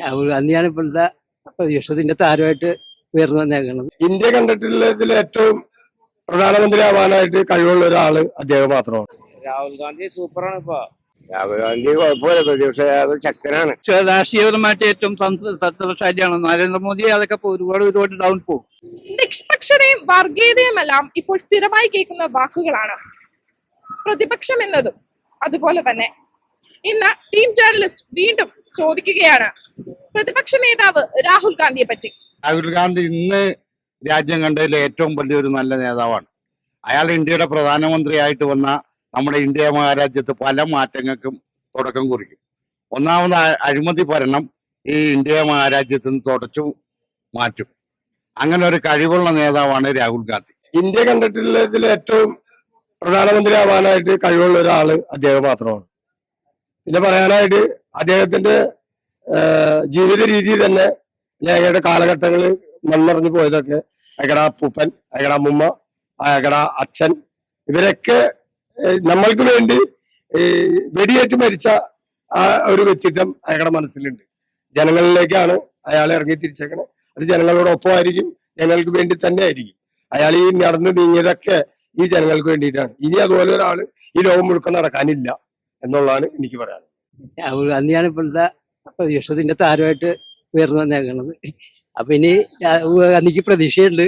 രാഹുൽ ഗാന്ധിയാണ് ഇപ്പോഴത്തെ പ്രതിപക്ഷത്തിന്റെ താരമായിട്ട് ഉയർന്നു വന്നേക്കുന്നത് ഇന്ത്യ കണ്ടിട്ടുള്ളതിൽ ഏറ്റവും പ്രധാനമന്ത്രി ആവാനായിട്ട് കഴിവുള്ള ഒരാൾ അദ്ദേഹം മാത്രമാണ്. രാഹുൽ ഗാന്ധി സൂപ്പറാണ് ഇപ്പൊ. രാഹുൽ ഗാന്ധി കുഴപ്പമില്ല പ്രതിപക്ഷ ശക്തനാണ്. രാഷ്ട്രീയപരമായിട്ട് ഏറ്റവും തത്വശാലിയാണ് നരേന്ദ്രമോദി അതൊക്കെ ഒരുപാട് ഒരുപാട് ഡൗൺ പോകും. നിഷ്പക്ഷതയും വർഗീയതയുമെല്ലാം ഇപ്പോൾ സ്ഥിരമായി കേൾക്കുന്ന വാക്കുകളാണ് പ്രതിപക്ഷം എന്നതും. അതുപോലെ തന്നെ ഇന്ന് ടീം ജേർണലിസ്റ്റ് വീണ്ടും ചോദിക്കുകയാണ്. പ്രതിപക്ഷ നേതാവ് രാഹുൽ ഗാന്ധിയെ പറ്റി. രാഹുൽ ഗാന്ധി ഇന്ന് രാജ്യം കണ്ടതിൽ ഏറ്റവും വലിയൊരു നല്ല നേതാവാണ്. അയാൾ ഇന്ത്യയുടെ പ്രധാനമന്ത്രിയായിട്ട് വന്ന നമ്മുടെ ഇന്ത്യ മഹാരാജ്യത്ത് പല മാറ്റങ്ങൾക്കും തുടക്കം കുറിക്കും. ഒന്നാമത് അഴിമതി ഭരണം ഈ ഇന്ത്യ മഹാരാജ്യത്ത് നിന്ന് തുടച്ചു മാറ്റും. അങ്ങനെ ഒരു കഴിവുള്ള നേതാവാണ് രാഹുൽ ഗാന്ധി. ഇന്ത്യ കണ്ടിട്ടുള്ളതിൽ ഏറ്റവും പ്രധാനമന്ത്രി ആവാനായിട്ട് കഴിവുള്ള ഒരാൾ അദ്ദേഹം മാത്രമാണ്. പിന്നെ പറയാനായിട്ട് അദ്ദേഹത്തിന്റെ ജീവിത രീതി തന്നെ അയാളുടെ കാലഘട്ടങ്ങളിൽ മൺമറഞ്ഞു പോയതൊക്കെ. അയാളുടെ അപ്പൂപ്പൻ അയാളുടെ അമ്മുമ്മ അയാളുടെ അച്ഛൻ ഇവരൊക്കെ നമ്മൾക്ക് വേണ്ടി വെടിയേറ്റ് മരിച്ച ആ ഒരു വ്യക്തിത്വം അയാളുടെ മനസ്സിലുണ്ട്. ജനങ്ങളിലേക്കാണ് അയാൾ ഇറങ്ങി തിരിച്ചേക്കണത് അത് ജനങ്ങളോടൊപ്പം ആയിരിക്കും ജനങ്ങൾക്ക് വേണ്ടി തന്നെ ആയിരിക്കും അയാൾ ഈ നടന്ന് നീങ്ങിയതൊക്കെ ഈ ജനങ്ങൾക്ക് വേണ്ടിയിട്ടാണ്. ഇനി അതുപോലെ ഒരാൾ ഈ ലോകം മുഴുക്കം നടക്കാനില്ല എന്നുള്ളതാണ് എനിക്ക് പറയാൻ ഗാന്ധിയാണ് ഇപ്പോഴത്തെ പ്രതിപക്ഷത്തിന്റെ താരമായിട്ട് ഉയർന്നു വന്നേക്കുന്നത് അപ്പൊ ഇനി അന്നിക്ക് പ്രതീക്ഷയുണ്ട്.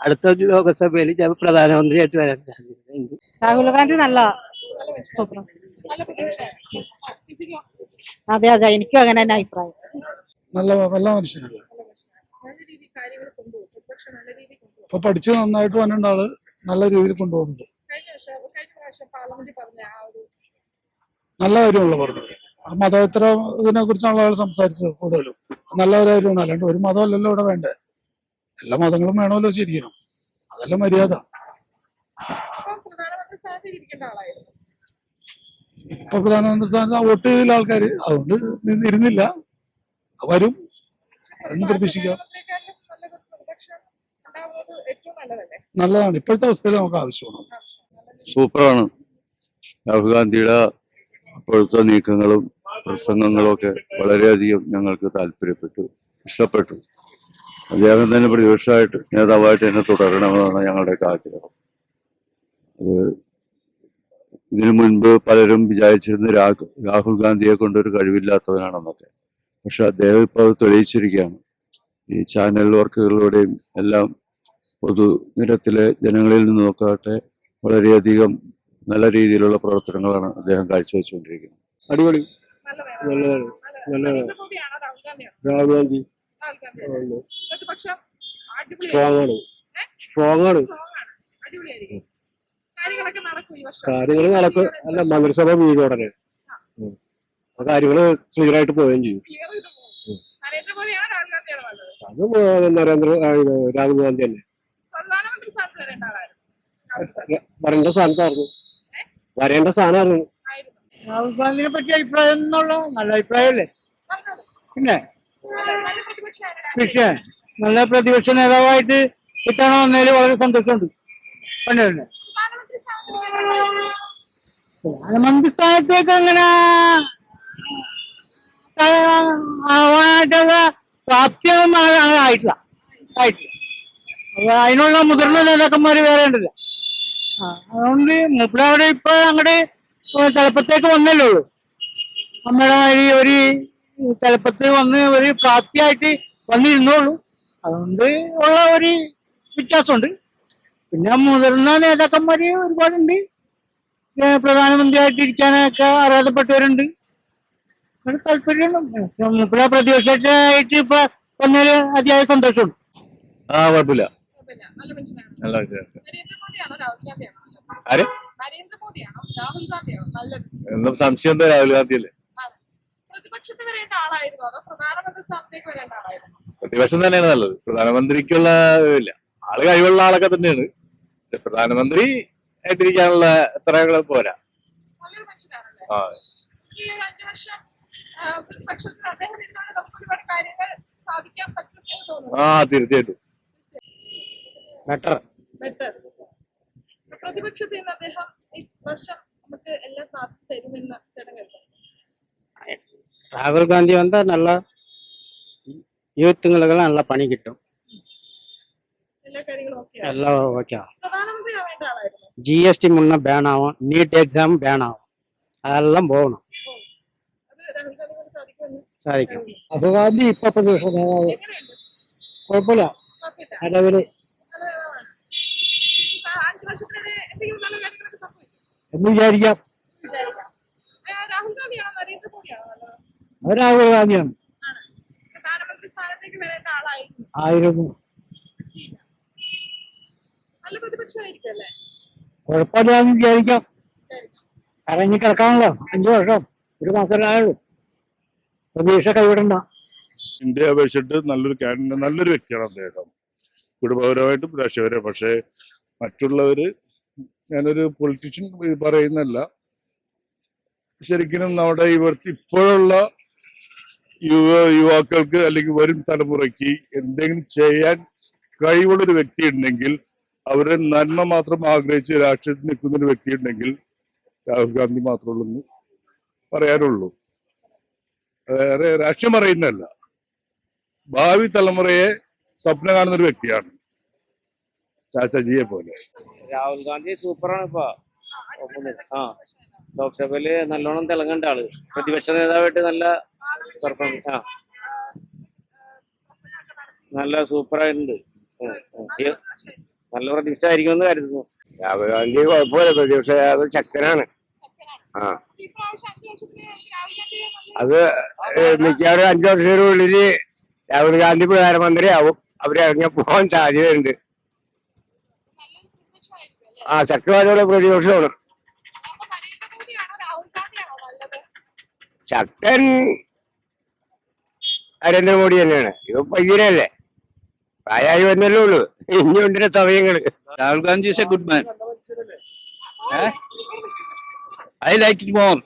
അടുത്ത ലോകസഭയിൽ ഞാൻ പ്രധാനമന്ത്രിയായിട്ട് വരാൻ സാധ്യതയുണ്ട്. രാഹുൽ ഗാന്ധി നല്ല സൂപ്പർ? അതെ അതെ എനിക്കും അങ്ങനെ തന്നെ അഭിപ്രായം. നല്ല നല്ല മനുഷ്യനല്ല നല്ല രീതിയിൽ കാര്യങ്ങൾ കൊണ്ടുപോകും പ്രതിപക്ഷം നല്ല രീതിയിൽ കൊണ്ടുപോകും ഇപ്പൊ പഠിച്ച് നന്നായിട്ട് വന്നിട്ട് ആൾ നല്ല രീതിയിൽ കൊണ്ടുപോകുന്നുണ്ട്. കഴിഞ്ഞ വർഷം കഴിഞ്ഞ പാർലമെന്റിൽ പറഞ്ഞ ആ ഒരു നല്ല കാര്യമുള്ള പറഞ്ഞത് മതേതര ഇതിനെ കുറിച്ചാണല്ലോ ആൾ സംസാരിച്ചത് കൂടുതലും. നല്ല ഒരു കാര്യമാണ് അല്ലാണ്ട് ഒരു മതമല്ലല്ലോ ഇവിടെ വേണ്ടേ എല്ലാ മതങ്ങളും വേണമല്ലോ ശരിക്കണം അതല്ല മര്യാദ. ഇപ്പം പ്രധാനമന്ത്രി ആളായിരുന്നു. ഇപ്പൊ പ്രധാനമന്ത്രി സ്ഥാനത്ത് വോട്ട് ചെയ്തില്ല ആൾക്കാർ അതുകൊണ്ട് നിന്നിരുന്നില്ല വരും. എന്ന് പ്രതീക്ഷിക്കാം. നല്ലതാണ്. ഇപ്പോഴത്തെ അവസ്ഥയിൽ നമുക്ക് ആവശ്യമാണ്. സൂപ്പറാണ്. രാഹുൽ ഗാന്ധിയുടെ ഇപ്പോഴത്തെ നീക്കങ്ങളും പ്രസംഗങ്ങളും ഒക്കെ വളരെയധികം ഞങ്ങൾക്ക് താല്പര്യപ്പെട്ടു ഇഷ്ടപ്പെട്ടു. അദ്ദേഹം തന്നെ പ്രതിപക്ഷമായിട്ട് നേതാവായിട്ട് തന്നെ തുടരണമെന്നാണ് ഞങ്ങളുടെ ആഗ്രഹം. അത് ഇതിനു മുൻപ് പലരും വിചാരിച്ചിരുന്ന രാഹു രാഹുൽ ഗാന്ധിയെ കൊണ്ടൊരു കഴിവില്ലാത്തവനാണെന്നൊക്കെ. പക്ഷെ അദ്ദേഹം ഇപ്പോൾ അത് തെളിയിച്ചിരിക്കുകയാണ്. ഈ ചാനൽ വർക്കുകളിലൂടെയും എല്ലാം പൊതുനിരത്തിലെ ജനങ്ങളിൽ നിന്ന് നിന്നൊക്കെ വളരെയധികം നല്ല രീതിയിലുള്ള പ്രവർത്തനങ്ങളാണ് അദ്ദേഹം കാഴ്ചവെച്ചുകൊണ്ടിരിക്കുന്നത്. അടിപൊളി. നല്ലതാണ്. രാഹുൽ ഗാന്ധി. സ്ട്രോങ് ആണ്. സ്ട്രോങ് ആണ്. കാര്യങ്ങൾ നടക്കും അല്ല മന്ത്രിസഭ വീഴും ഉടനെ. ആ. കാര്യങ്ങൾ ക്ലിയർ ആയിട്ട് പോവുകയും ചെയ്യും. അത് നരേന്ദ്ര രാഹുൽ ഗാന്ധി തന്നെ. വരേണ്ട സ്ഥാനത്തായിരുന്നു. വരേണ്ട ആയിരുന്നു രാഹുൽ ഗാന്ധിനെ പറ്റി അഭിപ്രായം എന്നുള്ള നല്ല അഭിപ്രായമല്ലേ? പിന്നെ. പക്ഷേ നല്ല പ്രതിപക്ഷ നേതാവായിട്ട് ഇത്തവണ വന്നതിൽ വളരെ സന്തോഷമുണ്ട്. പണ്ടേ പ്രധാനമന്ത്രി സ്ഥാനത്തേക്ക് അങ്ങനെ ആവാനായിട്ടുള്ള പ്രാപ്തിയൊന്നും ആയിട്ടില്ല. ആയിട്ടില്ല. അതിനുള്ള മുതിർന്ന നേതാക്കന്മാര് വേറെ ഉണ്ടല്ലോ. അതുകൊണ്ട് അവിടെ ഇപ്പൊ അങ്ങോട്ട് തലപ്പത്തേക്ക് വന്നല്ലേ ഉള്ളൂ. നമ്മുടെ ഒരു തലപ്പത്ത് വന്ന് ഒരു പ്രാപ്തിയായിട്ട് വന്നിരുന്നുള്ളൂ അതുകൊണ്ട് ഉള്ള ഒരു വ്യത്യാസമുണ്ട്. പിന്നെ മുതിർന്ന നേതാക്കന്മാര് ഒരുപാടുണ്ട്. പ്രധാനമന്ത്രിയായിട്ട് ഇരിക്കാനൊക്കെ അർഹതപ്പെട്ടവരുണ്ട്. താല്പര്യമുണ്ട്. പ്രതിപക്ഷമായിട്ട് ഇപ്പൊ വന്നതിൽ അതിയായ സന്തോഷമുണ്ട്. ആ കുഴപ്പമില്ല. നല്ല? ആര്? സംശയം എന്താ രാഹുൽ ഗാന്ധി അല്ലേ ആണ്. പ്രതിപക്ഷത്ത് വരേണ്ട ആളായിരുന്നു അതോ പ്രധാനമന്ത്രി സ്ഥാനത്തേക്ക് വരേണ്ട ആളായിരുന്നു? പ്രതിപക്ഷം തന്നെയാണ് നല്ലത്. പ്രധാനമന്ത്രിക്കുള്ള ഇല്ല. ആൾ കഴിവുള്ള ആളൊക്കെ തന്നെയാണ്. പ്രധാനമന്ത്രി ആയിട്ടിരിക്കാനുള്ള എത്ര പോരാ? നല്ലൊരു മനുഷ്യനാണല്ലേ? ആ. ഈ ഒരു അഞ്ചു വർഷം ആ, പ്രതിപക്ഷത്തിൽ അദ്ദേഹം നിന്നുകൊണ്ട് നമുക്ക് ഒരുപാട് കാര്യങ്ങൾ സാധിക്കാൻ പറ്റും എന്ന് തോന്നുന്നു. ആ തീർച്ചയായിട്ടും. ബെറ്റർ ബെറ്റർ പ്രതിപക്ഷത്തിൽ നിന്ന് അദ്ദേഹം ഈ വർഷം നമുക്ക് എല്ലാം സാധിച്ചു തരുമെന്ന് ചേട്ടൻ കരുതുന്നു ராகுல் காந்தி வந்தா நல்லா യൂത്തുകൾക്ക് നല്ല പണി കിട്ടും എല്ലാ കാര്യങ്ങളും ഓക്കെ എല്ലാം ഓക്കെ പ്രധാനമന്ത്രി ആവേണ്ട ആളായിരുന്നു ജി എസ് ടി മുന്നേ ബാൻ ആവും നീറ്റ് എക്സാം ബാൻ ആവും അതെല്ലാം പോകണം അത് രാഹുൽ ഗാന്ധി കൊണ്ട് സാധിക്കുമെന്ന് സാധിക്കും അബുദാബി ഇപ്പൊ പ്രതിപക്ഷ നേതാവ് എങ്ങനെയുണ്ട് കുഴപ്പമില്ല കുഴപ്പമില്ല നിലവില് എന്ന് വിചാരിക്കാം. രാഹുൽ ഗാന്ധിയാണോ? നരേന്ദ്രമോദിയാണോ നല്ലത് അത്? രാഹുൽ ഗാന്ധിയാണ്. ആണ്. പ്രധാനമന്ത്രി സ്ഥാനത്തേക്ക് വരേണ്ട ആളായിരുന്നു. ആയിരുന്നു. പറ്റിയില്ല. നല്ല പ്രതിപക്ഷമായിരിക്കും അല്ലേ? കുഴപ്പമില്ല എന്ന് വിചാരിക്കാം. കറങ്ങി കിടക്കാണല്ലോ അഞ്ചു വർഷം ഒരു മാസം ആയുള്ളൂ. പ്രതീക്ഷ കൈവിടണ്ട. ഇന്ത്യയെ അപേക്ഷിച്ചിട്ട് നല്ലൊരു കാൻഡിഡേറ്റ് നല്ലൊരു വ്യക്തിയാണ് അദ്ദേഹം. കുടുംബപരമായിട്ടും രാഷ്ട്രീയപരം പക്ഷേ മറ്റുള്ളവര് ഞാനൊരു പൊളിറ്റീഷ്യൻ പറയുന്നല്ല ശരിക്കും നമ്മുടെ ഇവിടുത്തെ ഇപ്പോഴുള്ള യുവ യുവാക്കൾക്ക് അല്ലെങ്കിൽ വരും തലമുറയ്ക്ക് എന്തെങ്കിലും ചെയ്യാൻ കഴിവുള്ളൊരു വ്യക്തി ഉണ്ടെങ്കിൽ അവരെ നന്മ മാത്രം ആഗ്രഹിച്ച് രാഷ്ട്രീയത്തിൽ നിൽക്കുന്ന ഒരു വ്യക്തി ഉണ്ടെങ്കിൽ രാഹുൽ ഗാന്ധി മാത്രമുള്ളൂ എന്ന് പറയാനുള്ളൂ. വേറെ രാഷ്ട്രീയം പറയുന്നതല്ല. ഭാവി തലമുറയെ സ്വപ്നം കാണുന്ന ഒരു വ്യക്തിയാണ്. ചാച്ചാജിയെ പോലെ. രാഹുൽ ഗാന്ധി സൂപ്പറാണ് ഇപ്പൊ. ആ. ലോക്സഭയിൽ നല്ലോണം തിളങ്ങണ്ട ആൾ. പ്രതിപക്ഷ നേതാവായിട്ട് നല്ല പെർഫോമൻസ് ആ. നല്ല സൂപ്പറായിട്ടുണ്ട്. നല്ല പ്രതീക്ഷ ആയിരിക്കുമെന്ന് കരുതുന്നു. രാഹുൽ ഗാന്ധി കുഴപ്പമില്ല. പ്രതിപക്ഷ നേതാവ് ശക്തനാണ്. ആ. അത് മിക്കവാറും അഞ്ചു വർഷത്തിനുള്ളിൽ രാഹുൽ ഗാന്ധി പ്രധാനമന്ത്രിയാവും. അവർ ഇറങ്ങി പോകാൻ സാധ്യതയുണ്ട് ആ ശക്തമായിട്ടുള്ള പ്രതിപക്ഷമാണ് ശക്തൻ നരേന്ദ്രമോദി തന്നെയാണ്. ഇത് പയ്യനല്ലേ? പ്രായമായി വന്നല്ലേ ഉള്ളൂ. ഇനിയുണ്ട് സമയങ്ങൾ. Rahul Gandhi is a good man I like it more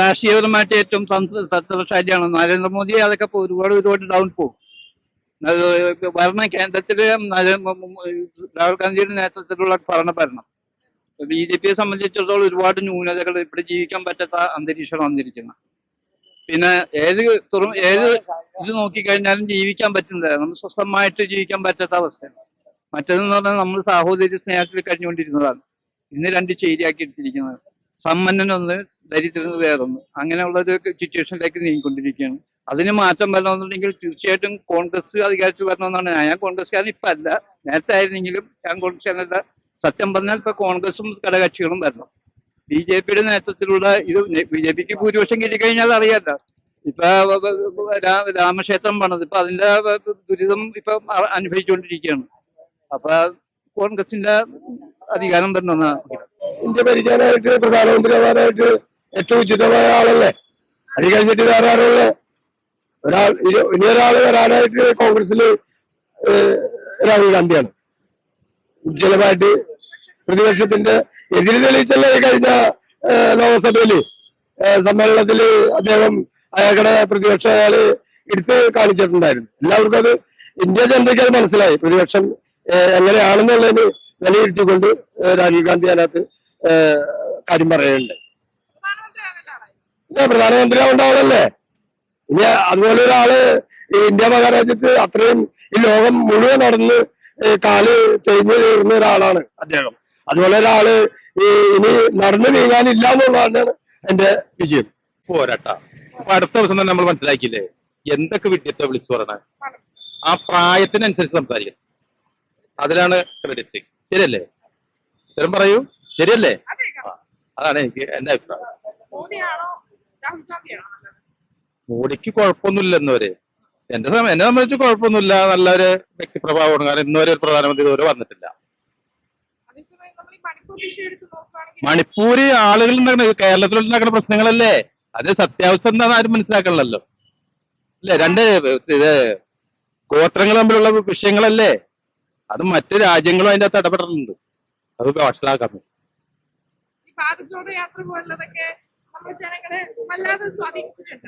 രാഷ്ട്രീയപരമായിട്ട് ഏറ്റവും തത്വശാലിയാണ് നരേന്ദ്രമോദി അതൊക്കെ ഒരുപാട് ഒരുപാട് ഡൗൺ പോകും ഭരണ കേന്ദ്രത്തിൽ രാഹുൽ ഗാന്ധിയുടെ നേതൃത്വത്തിലുള്ള ഭരണ ഭരണം. ബി ജെ പിയെ സംബന്ധിച്ചിടത്തോളം ഒരുപാട് ന്യൂനതകൾ ഇവിടെ ജീവിക്കാൻ പറ്റാത്ത അന്തരീക്ഷം വന്നിരിക്കുന്നത്. പിന്നെ ഏത് തുറ- ഏത് ഇത് നോക്കിക്കഴിഞ്ഞാലും ജീവിക്കാൻ പറ്റുന്നില്ല. നമ്മൾ സ്വസ്ഥമായിട്ട് ജീവിക്കാൻ പറ്റാത്ത അവസ്ഥയാണ്. മറ്റേതെന്ന് പറഞ്ഞാൽ നമ്മൾ സാഹോദര്യ സ്നേഹത്തിൽ കഴിഞ്ഞുകൊണ്ടിരുന്നതാണ്. ഇന്ന് രണ്ട് ചേരിയാക്കി എടുത്തിരിക്കുന്നത്. സമ്പന്നനൊന്ന് ദരിദ്രന് വേറൊന്ന്. അങ്ങനെയുള്ള ഒരു സിറ്റുവേഷനിലേക്ക് നീങ്ങിക്കൊണ്ടിരിക്കുകയാണ്. അതിന് മാറ്റം വരണമെന്നുണ്ടെങ്കിൽ തീർച്ചയായിട്ടും കോൺഗ്രസ് അധികാരത്തിൽ വരണമെന്നാണ് ഞാൻ കോൺഗ്രസ്സുകാരൻ ഇപ്പൊ അല്ല. നേരത്തെ ആയിരുന്നെങ്കിലും ഞാൻ കോൺഗ്രസ്സുകാരനല്ല. സത്യം പറഞ്ഞാൽ ഇപ്പൊ കോൺഗ്രസും ഘടകകക്ഷികളും വരണം. ബി ജെ പിയുടെ നേതൃത്വത്തിലുള്ള ഇത് ബി ജെ പിക്ക് ഭൂരിപക്ഷം കിട്ടിക്കഴിഞ്ഞാൽ അറിയാല്ല ഇപ്പൊ രാമക്ഷേത്രം പണത് ഇപ്പൊ അതിന്റെ ദുരിതം ഇപ്പൊ അനുഭവിച്ചുകൊണ്ടിരിക്കുകയാണ്. അപ്പൊ കോൺഗ്രസിന്റെ അധികാരം തന്നെ ഇന്ത്യ ഭരിക്കാനായിട്ട് പ്രധാനമന്ത്രി ആവാനായിട്ട് ഏറ്റവും ഉചിതമായ ആളല്ലേ? അത് കഴിഞ്ഞിട്ട് വേറെ ആരുള്ള ഒരാൾ ഇനി- ഒരാൾ വരാനായിട്ട് കോൺഗ്രസിൽ രാഹുൽ ഗാന്ധിയാണ്. ഉജ്ജ്വലമായിട്ട് പ്രതിപക്ഷത്തിന്റെ എതിര് തെളിയിച്ചല്ലേ കഴിഞ്ഞ ലോകസഭയിൽ സമ്മേളനത്തിൽ അദ്ദേഹം അയാളുടെ പ്രതിപക്ഷ അയാൾ എടുത്ത് കാണിച്ചിട്ടുണ്ടായിരുന്നു. എല്ലാവർക്കും അത് ഇന്ത്യ ജനതയ്ക്ക് അത് മനസ്സിലായി. പ്രതിപക്ഷം എങ്ങനെയാണെന്നുള്ളതിന് വിലയിരുത്തിക്കൊണ്ട് രാഹുൽ ഗാന്ധി അതിനകത്ത് കാര്യം പറയുന്നുണ്ട്. പ്രധാനമന്ത്രി ആവേണ്ട ആളായിരുന്നു പ്രധാനമന്ത്രി ആവേണ്ട ആളല്ലേ? ഇനി അതുപോലെ ഒരാൾ ഈ ഇന്ത്യ മഹാരാജ്യത്ത് അത്രയും ഈ ലോകം മുഴുവൻ നടന്ന് കാൽ തേഞ്ഞ് തീർന്ന ഒരാളാണ്. അദ്ദേഹം. അതുപോലെ ഒരാൾ ഈ ഇനി നടന്നു നീങ്ങാനില്ല എന്നുള്ളതാണ് എന്റെ വിജയം. പോരാട്ട. അപ്പൊ അടുത്ത ദിവസം തന്നെ നമ്മൾ മനസ്സിലാക്കിയില്ലേ? എന്തൊക്കെ വിഡ്ഢിത്തെ വിളിച്ചു പറയണ? ആ പ്രായത്തിനനുസരിച്ച് സംസാരിക്കണം അതിലാണ് ക്രെഡിറ്റ് ശരിയല്ലേ? ഇത്തരം പറയൂ. ശരിയല്ലേ? അതാണ് എനിക്ക് എന്റെ അഭിപ്രായം മോദിയാണോ രാഹുൽ ഗാന്ധിയാണോ നല്ലത് മോഡിക്ക് കുഴപ്പമൊന്നുമില്ല ഇന്നുവരെ എന്റെ സമയം എന്നെ സംബന്ധിച്ച് കുഴപ്പമൊന്നുമില്ല. നല്ലൊരു വ്യക്തിപ്രഭാവമാണ്. കാരണം ഇന്നുവരെ ഒരു പ്രധാനമന്ത്രി ഇതുവരെ വന്നിട്ടില്ല. മണിപ്പൂര് ആളുകൾ ഉണ്ടാക്കുന്ന കേരളത്തിൽ ഉണ്ടാക്കുന്ന പ്രശ്നങ്ങളല്ലേ? അത് സത്യാവസ്ഥ എന്താണെന്ന് ആരും മനസ്സിലാക്കണല്ലോ അല്ലേ? രണ്ട് ഇത് ഗോത്രങ്ങൾ തമ്മിലുള്ള വിഷയങ്ങളല്ലേ? അത് മറ്റു രാജ്യങ്ങളും അതിന്റെ അകത്ത് ഇടപെടുന്നുണ്ട് അത് മനസ്സിലാക്കാൻ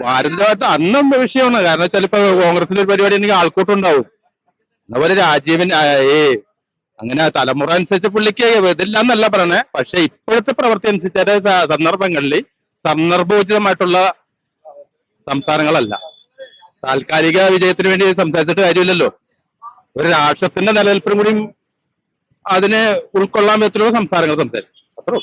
ഭാരതത്തെ അന്നും വിഷയമാണ്. കാരണം ഇപ്പൊ കോൺഗ്രസിന്റെ ഒരു പരിപാടി ഉണ്ടെങ്കിൽ ആൾക്കൂട്ടം ഉണ്ടാവും അതുപോലെ രാജീവൻ ഏ അങ്ങനെ തലമുറ അനുസരിച്ച് പുള്ളിക്ക് ഇതില്ലാന്നല്ല പറയണേ. പക്ഷെ ഇപ്പോഴത്തെ പ്രവൃത്തി അനുസരിച്ച് സന്ദർഭങ്ങളിൽ സന്ദർഭോചിതമായിട്ടുള്ള സംസാരങ്ങളല്ല. താൽക്കാലിക വിജയത്തിന് വേണ്ടി സംസാരിച്ചിട്ട് കാര്യമില്ലല്ലോ. ഒരു രാഷ്ട്രത്തിന്റെ നിലനിൽപ്പിനും കൂടി അതിനെ ഉൾക്കൊള്ളാൻ വിധത്തിലുള്ള സംസാരങ്ങൾ സംസാരിക്കും. അത്രേ